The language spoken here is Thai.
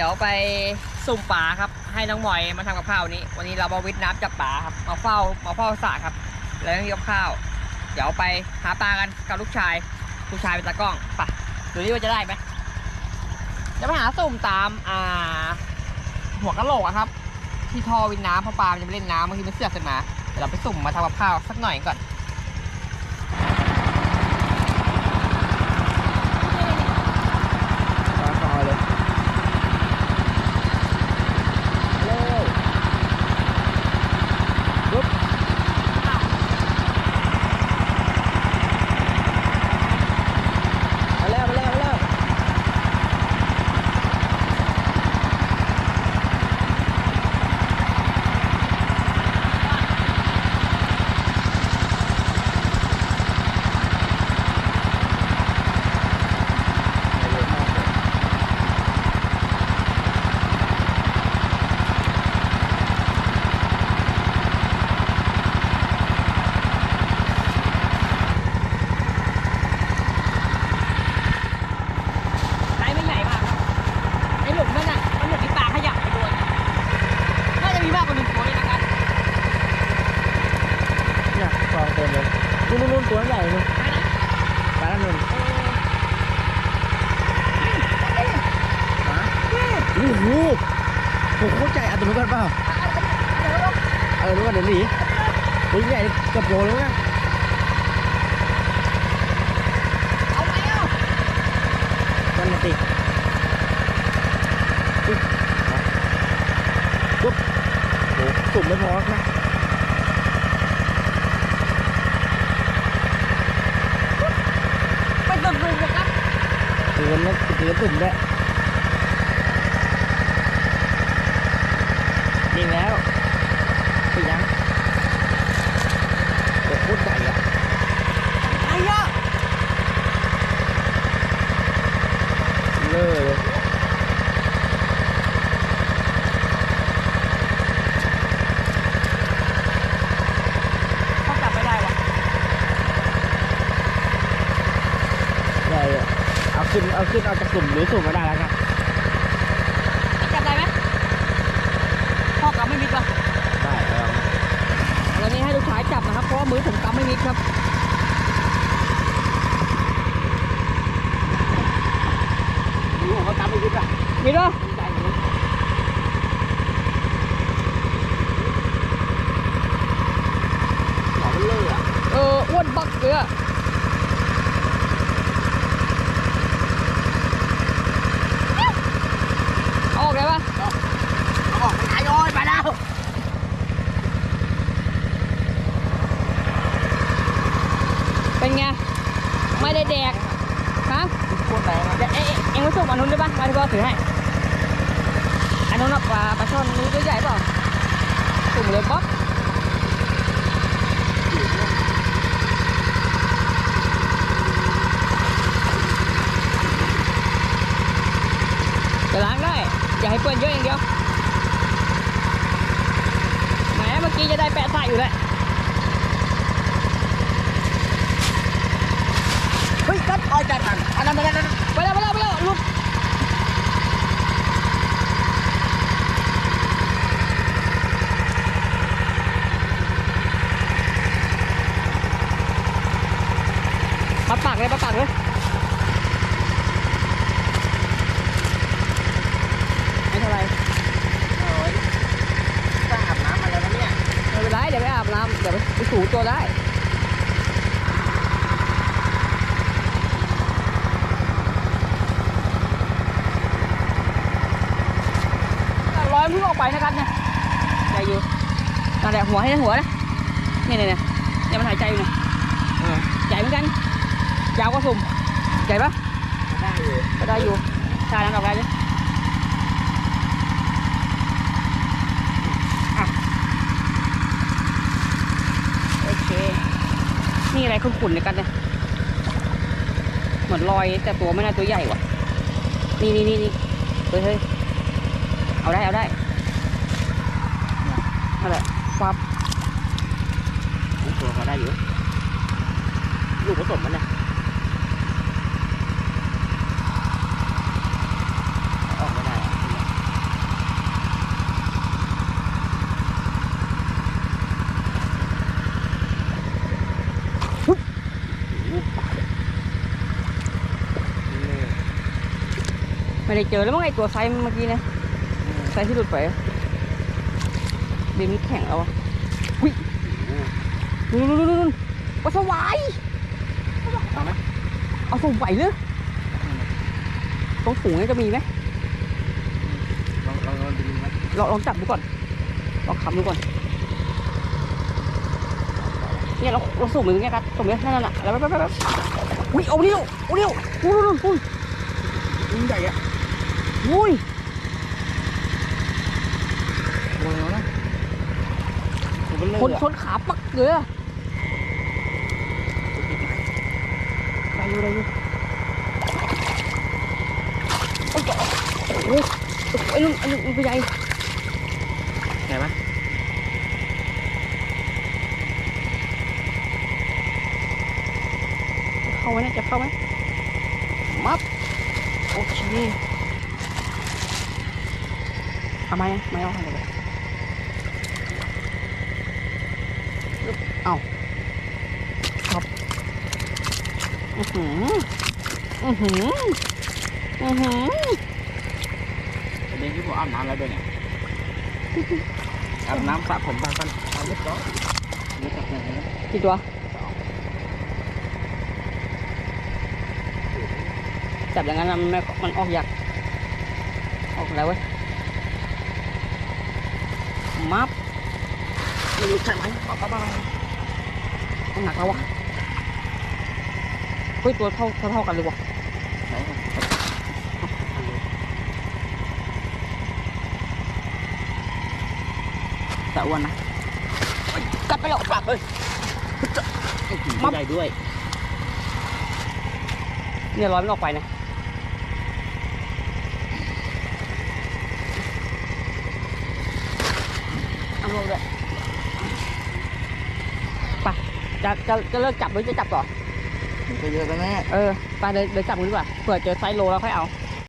ดี๋ยวไปสุ่มป่าครับ ให้น้องหมอยมาทำกับข้าวนี้ วันนี้เรามาวิทย์น้ำจับป่าครับ มาเฝ้ามาเฝ้าสระครับ แล้วมีกับข้าว เดี๋ยวไปหาปลากันกับลูกชาย ลูกชายเป็นตากล้องไปดูดิว่าจะได้ไหมจะไปหาสุ่มตามอ่า หัวกะโหลกอะครับ ที่ท่อวินน้ำเพราะปลามันจะไปเล่นน้ำบางทีมันเสือกขึ้นมาเดี๋ยวเราไปสุ่มมาทำกับข้าวสักหน่อยก่อน ปลาคอเลยเลยปุ๊บมาแล้วมาแล้วมาแล้วเยอะมากเลย ไซส์ไม่ใหญ่มากครับไอ้หลุมนั่นน่ะมันเหมือนมีปลาขยับไปด้วยน่าจะมีมากกว่าหนึ่งตัวเลยนะครับ เนี่ยกองเต็มเลยนู่นนู่นตัวใหญ่นู่น ไปนะ ปลาละนุ่น เออ ฮะโอ้โห โอ้โหใจอัตโนมัติเปล่าเออรู้ว่าเดี๋ยวหนีตัวใหญ่เกับโลเลยนะเอาไหมเอานั่นน่ะสิปุ๊บปุ๊บโอ้โหสุ่มไม่พอนะไปตุ่มๆนะครับเตือนนะเตือนสุ่มด้วยนี่แล้วไปยังโอ้โหโคตรใหญ่อะ ไอ้เยอะ เลอะเลย เขาจับไม่ได้วะ ใหญ่อะเอา ขึ้นเอาขึ้นเอาจากสุ่มหรือสุ่มมาได้แล้วนะจับได้ไหมพ่อกำไม่มิดวะได้เอาแล้วนี่ให้ลูกชายจับนะครับเพราะว่ามือผมกำไม่มิดครับดูเขาตามไปยึดอะมิดวะใจหนูหมอมันเลอะอะเอออ้วนบักเลยอะเอาออกได้ปะ ออกไปไหนโอ้ยไปแล้ว เป็นไง ไม่ได้แดก ฮะ โคตรแรงอะ เดี๋ยวเอ๊ะเอ็งมา ส่งอันนู้นได้ปะมาที่พ่อถือให้อันนู้นน่ะปลาปลาช่อนนี้ตัวใหญ่เปล่าสุ่มเลยป๊อปจะล้างได้ อย่าให้เปื้อนเยอะอย่างเดียว แหมเมื่อกี้จะได้แปะใส่อยู่ แล้วเฮ้ยกัดอ้อยจัดทันอันนั้นไม่ได้นะไปแล้วไปแล้วไปแล้วหลุดมาปากเลยมาปากเลยไม่เท่าไหรโอ้ยถ้าอาบน้ำมาแล้วนะเนี่ยไม่เป็นไรเดี๋ยวไปอาบน้ำเดี๋ยวไปถูตัวได้ร้อยพึ่งออกไปนะครับเนี่ยใจอยู่นั่นแหละหัวให้หัวนะเนี่ยเนี่ยเนี่ยเนี่ยมันหายใจอยู่เนี่ยเออใหญ่เหมือนกัน ยาวกว่าสุ่มใหญ่ปะได้อยู่ก็ได้อยู่ชาน้ำดอกได้เลยอะโอเค นี่อะไรขุ่นๆในกันเนี่ยเหมือนรอยแต่ตัวไม่น่าตัวใหญ่ว่ะ นี่นี่นี่นี่เฮ้ยเฮ้ยเอาได้เอาได้นั่นแหละปั๊บตัวเขาได้อยู่ลูกผสมมันนะออกไม่ได้อะ ได้เจอแล้วมั้งไอตัวไซส์เมื่อกี้นะไซส์ที่หลุดไปอะเบมนี่แข็งแล้วอะหุ้ยนู่นนู่นนู่นนู่นปลาสวายเอาไหมเอาส่งไหวเลยตรงฝูงนี่จะมีไหมลองลองลองดูไหมลองลองจับดูก่อนลองคำดูก่อนเนี่ยเราเราสูบมืออย่างเงี้ยครับตรงเนี้ยนั่นน่ะแล้วแป๊บแป๊บแป๊บอุ้ยเอาเร็วเอาเร็วอุ้ยอุ้ยอุ้ยยิ่งใหญ่อะ อุ้ยโอ้ยนะโอ้โหเบลคนอชนขาปักเลยอะได้อยู่ได้อยู่โอ้ยโอ้ยไอ้นุ่นไอ้นุ่นไปใหญ่ใหญ่ไหมเข้าไหมเนี่ยจะเข้าไหมมับโอเค เอาไหมไม่เอาทำเลยเอาครับอือหืออือหืออือหือประเด็นที่ผมอาบน้ำแล้วด้วยเนี่ยอาบน้ำสระผมบางกันเอาเรียบร้อยนี่จับอย่างนี้กี่ตัวจับอย่างนั้นนะมันไม่มันออกยากออกแล้วเว้ย มับไม่รู้ใช่ไหมเอาไปต้องหนักแล้ววะเฮ้ยตัวเท่าเท่าเท่ากันเลยวะไหนสระอ้วนนะกัดไปแล้วปากเลยมัใหญ่ด้วย เนี่ยร้อยมันออกไปนะ เอาลงเลยไปจะจะจะเลิกจับหรือจะจับต่อจะเยอะแล้วแน่เออไปเดินเดินจับมือดีกว่าเผื่อเจอไซส์โลแล้วค่อยเอาเ